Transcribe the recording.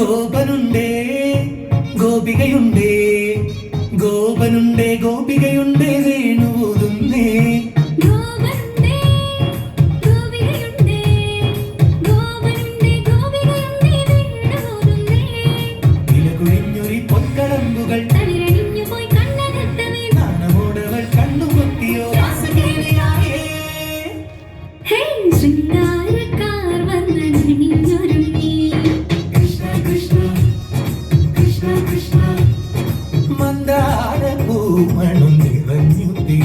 ഗോപനുണ്ടേ ഗോപികയുണ്ടേ ഗോപനുണ്ടേ ഗോപികയുണ്ടേ വേണുപോതുന്നേ കൃഷ്ണ മന്ദാര പൂമണു നിറഞ്ഞു തീ